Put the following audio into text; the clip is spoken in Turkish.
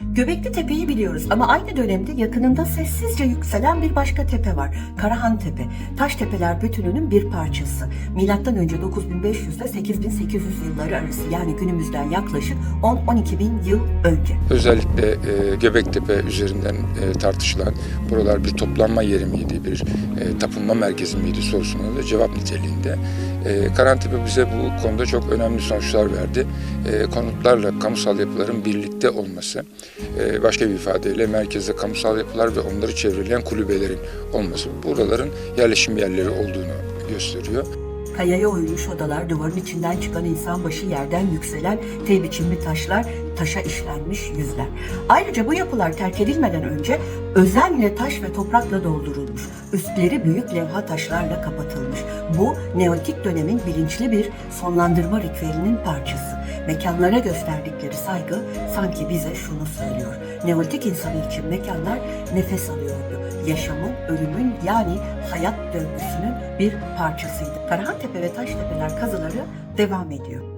Göbekli Tepe'yi biliyoruz ama aynı dönemde yakınında sessizce yükselen bir başka tepe var. Karahan Tepe. Taş tepeler bütününün bir parçası. Milattan önce 9500 ile 8800 yılları arası yani günümüzden yaklaşık 10-12 bin yıl önce. Özellikle e, Göbektepe üzerinden e, tartışılan buralar bir toplanma yeri miydi, bir e, tapınma merkezi miydi sorusuna da cevap niteliğinde. E, Karantepe bize bu konuda çok önemli sonuçlar verdi. E, konutlarla kamusal yapıların birlikte olması, e, başka bir ifadeyle merkezde kamusal yapılar ve onları çevreleyen kulübelerin olması, buraların yerleşim yerleri olduğunu gösteriyor. Kayaya oyulmuş odalar, duvarın içinden çıkan insan başı yerden yükselen T biçimli taşlar, taşa işlenmiş yüzler. Ayrıca bu yapılar terk edilmeden önce özenle taş ve toprakla doldurulmuş. Üstleri büyük levha taşlarla kapatılmış. Bu Neolitik dönemin bilinçli bir sonlandırma ritüelinin parçası. Mekanlara gösterdikleri saygı sanki bize şunu söylüyor. Neolitik insanı için mekanlar nefes alıyordu. Yaşamın, ölümün yani hayat döngüsünün bir parçasıydı. Karahantepe ve Taştepeler kazıları devam ediyor.